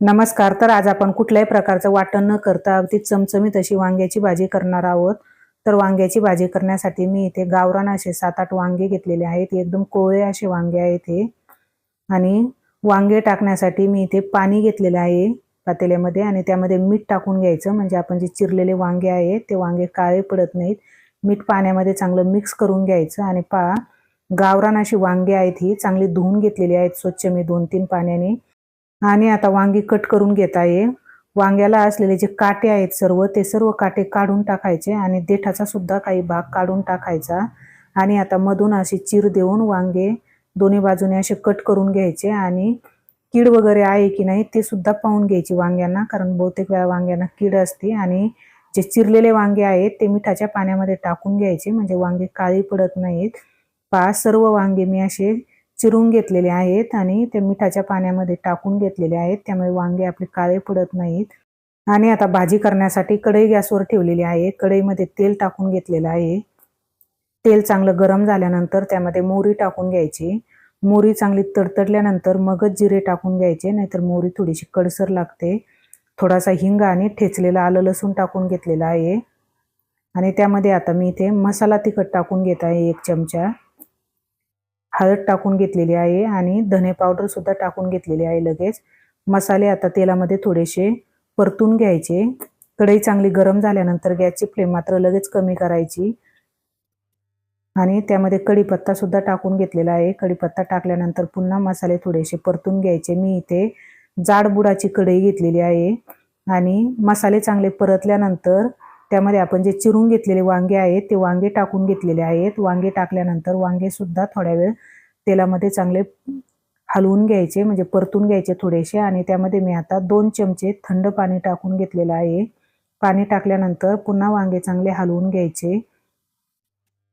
नमस्कार तर आज आपण कुठल्याही प्रकारचं वाटण न करता अगदी चमचमीत अशी वांग्याची भाजी करणार आहोत. तर वांग्याची भाजी करण्यासाठी मी इथे गावरान असे सात आठ वांगे घेतलेले आहेत. एकदम कोवळे असे वांगे आहेत हे. आणि वांगे टाकण्यासाठी मी इथे पाणी घेतलेलं आहे पातेल्यामध्ये आणि त्यामध्ये मीठ टाकून घ्यायचं. म्हणजे आपण जे चिरलेले वांगे आहेत ते वांगे काळे पडत नाहीत. मीठ पाण्यामध्ये चांगलं मिक्स करून घ्यायचं. आणि पा गावरान अशी वांगे आहेत ही. चांगली धुवून घेतलेली आहेत स्वच्छ मी दोन तीन पाण्याने. आणि आता वांगी कट करून घेता आहे. वांग्याला असलेले जे काटे आहेत सर्व ते सर्व काटे काढून टाकायचे आणि देठाचा सुद्धा काही भाग काढून टाकायचा. आणि आता मधून अशी चिर देऊन वांगे दोन्ही बाजूने असे कट करून घ्यायचे आणि कीड वगैरे आहे की नाही ते सुद्धा पाहून घ्यायची वांग्यांना कारण बहुतेक वेळा वांग्यांना कीड असते. आणि जे चिरलेले वांगे आहेत ते मिठाच्या पाण्यामध्ये टाकून घ्यायचे म्हणजे वांगे काळी पडत नाहीत. पाच सर्व वांगे मी असे चिरून घेतलेले आहेत आणि ते मिठाच्या पाण्यामध्ये टाकून घेतलेले आहेत. त्यामुळे वांगे आपले काळे पडत नाहीत. आणि आता भाजी करण्यासाठी कढई गॅसवर ठेवलेली आहे. कढईमध्ये तेल टाकून घेतलेलं आहे. तेल चांगलं गरम झाल्यानंतर त्यामध्ये मोहरी टाकून घ्यायची. मोहरी चांगली तडतडल्यानंतर मगच जिरे टाकून घ्यायचे नाहीतर मोहरी थोडीशी कडसर लागते. थोडासा हिंग आणि ठेचलेला आलं लसूण टाकून घेतलेला आहे. आणि त्यामध्ये आता मी इथे मसाला तिखट टाकून घेत आहे एक चमचा. हळद टाकून घेतलेली आहे आणि धने पावडर सुद्धा टाकून घेतलेली आहे लगेच. मसाले आता तेलामध्ये थोडेसे परतून घ्यायचे. कढई चांगली गरम झाल्यानंतर गॅसची फ्लेम मात्र लगेच कमी करायची. आणि त्यामध्ये कढीपत्ता सुद्धा टाकून घेतलेला आहे. कढीपत्ता टाकल्यानंतर पुन्हा मसाले थोडेसे परतून घ्यायचे. मी इथे जाड बुडाची कढई घेतलेली आहे. आणि मसाले चांगले परतल्यानंतर त्यामध्ये आपण जे चिरून घेतलेले वांगे आहेत ते वांगे टाकून घेतलेले आहेत. वांगे टाकल्यानंतर वांगे सुद्धा थोड्या वेळ तेलामध्ये चांगले हलवून घ्यायचे म्हणजे परतून घ्यायचे थोडेसे. आणि त्यामध्ये मी आता दोन चमचे थंड पाणी टाकून घेतलेलं आहे. पाणी टाकल्यानंतर पुन्हा वांगे चांगले हलवून घ्यायचे.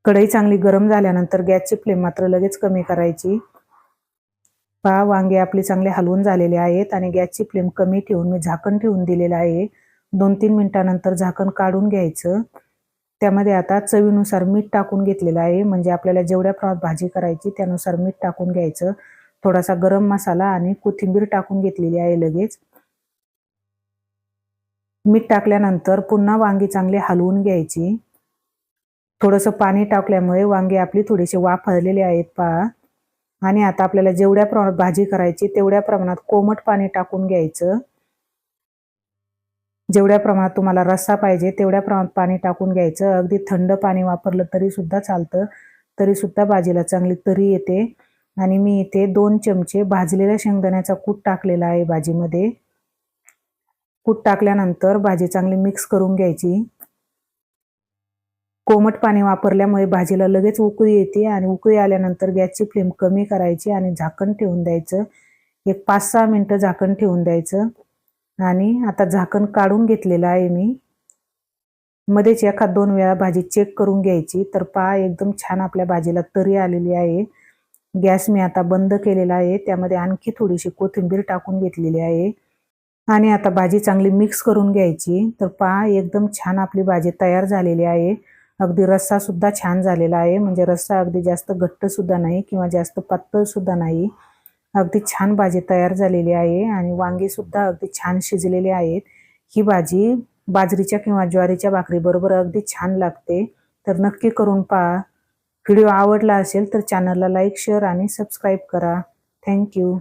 कढई चांगली गरम झाल्यानंतर गॅसची फ्लेम मात्र लगेच कमी करायची. पहा वांगे आपले चांगले हलवून झालेले आहेत आणि गॅसची फ्लेम कमी ठेवून मी झाकण ठेवून दिलेलं आहे. दोन तीन मिनिटानंतर झाकण काढून घ्यायचं. त्यामध्ये आता चवीनुसार मीठ टाकून घेतलेलं आहे. म्हणजे आपल्याला जेवढ्या प्रमाणात भाजी करायची त्यानुसार मीठ टाकून घ्यायचं. थोडासा गरम मसाला आणि कोथिंबीर टाकून घेतलेली आहे लगेच. मीठ टाकल्यानंतर पुन्हा वांगी चांगली हलवून घ्यायची. थोडंसं पाणी टाकल्यामुळे वांगे आपली थोडीशी वाफळलेले आहेत पहा. आणि आता आपल्याला जेवढ्या प्रमाणात भाजी करायची तेवढ्या प्रमाणात कोमट पाणी टाकून घ्यायचं. जेवढ्या प्रमाणात तुम्हाला रस्सा पाहिजे तेवढ्या प्रमाणात पाणी टाकून घ्यायचं. अगदी थंड पाणी वापरलं तरी सुद्धा चालतं. तरी सुद्धा भाजीला चांगली तरी येते. आणि मी इथे दोन चमचे भाजलेल्या शेंगदाण्याचा कूट टाकलेला आहे भाजीमध्ये कूट टाकल्यानंतर भाजी चांगली मिक्स करून घ्यायची. कोमट पाणी वापरल्यामुळे भाजीला लगेच उकळी येते आणि उकळी आल्यानंतर गॅसची फ्लेम कमी करायची आणि झाकण ठेवून द्यायचं. एक पाच सहा मिनटं झाकण ठेवून द्यायचं. आणि आता झाकण काढून घेतलेलं आहे मी. मध्येच एखाद दोन वेळा भाजी चेक करून घ्यायची. तर पहा एकदम छान आपल्या भाजीला तरी आलेली आहे. गॅस मी आता बंद केलेला आहे. त्यामध्ये आणखी थोडीशी कोथिंबीर टाकून घेतलेली आहे. आणि आता भाजी चांगली मिक्स करून घ्यायची. तर पहा एकदम छान आपली भाजी तयार झालेली आहे. अगदी रस्सासुद्धा छान झालेला आहे. म्हणजे रस्सा अगदी जास्त घट्टसुद्धा नाही किंवा जास्त पातळसुद्धा नाही. अगदी छान भाजी तयार झालेली आहे आणि वांगीसुद्धा अगदी छान शिजलेली आहेत. ही भाजी बाजरीच्या किंवा ज्वारीच्या भाकरीबरोबर अगदी छान लागते. तर नक्की करून पहा. व्हिडिओ आवडला असेल तर चॅनलला लाईक शेअर आणि सबस्क्राईब करा. Thank you